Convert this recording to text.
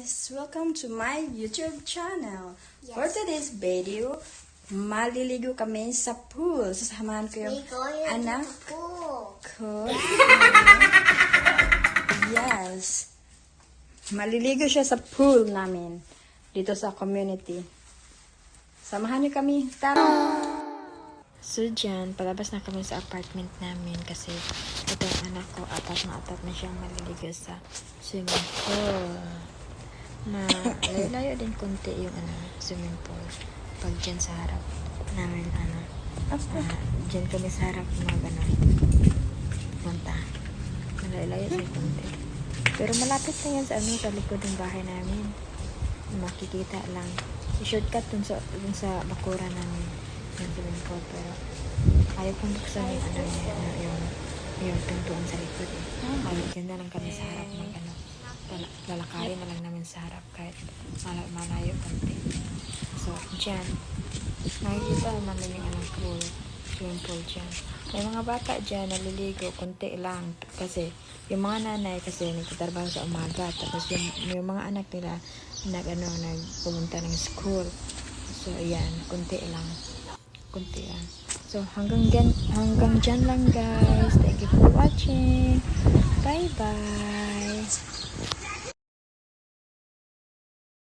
guys! Welcome to my YouTube channel. Yes. For today's video, maliligo kami sa pool. Sasamahan ko yung anak ko. yes. Maliligo siya sa pool namin dito sa community. Samahan niyo kami. Tara! So, dyan, palabas na kami sa apartment namin kasi ito yung anak ko, atat na atat na siyang maliligo sa swimming pool. Na layo-layo din konti yung ano, swimming pool. Pag dyan sa harap namin, ano, ah, dyan kami sa harap mga ano, punta. Malayo-layo din konti. Pero malapit na yan sa ano, sa likod ng bahay namin. Makikita lang. I-shortcut dun sa, dun sa bakura namin yung swimming pool. Pero ayaw kong buksan yung ano ano, yung, yung pintuan sa likod eh. Dyan na lang kami sa harap mag ano. Lala- Lalakarin na lang namin sa harap kahit mala- malayo konti. So, dyan. Nakikita namin yung anong pool. Swimming pool dyan. May mga bata dyan naliligo, konti lang. Kasi, yung mga nanay kasi nagtatrabaho sa umaga. Tapos yung, yung mga anak nila nag, ano, nagpumunta ng school. So, ayan, konti lang. Konti lang. So, hanggang dyan, hanggang dyan lang guys. Thank you for watching. Bye-bye.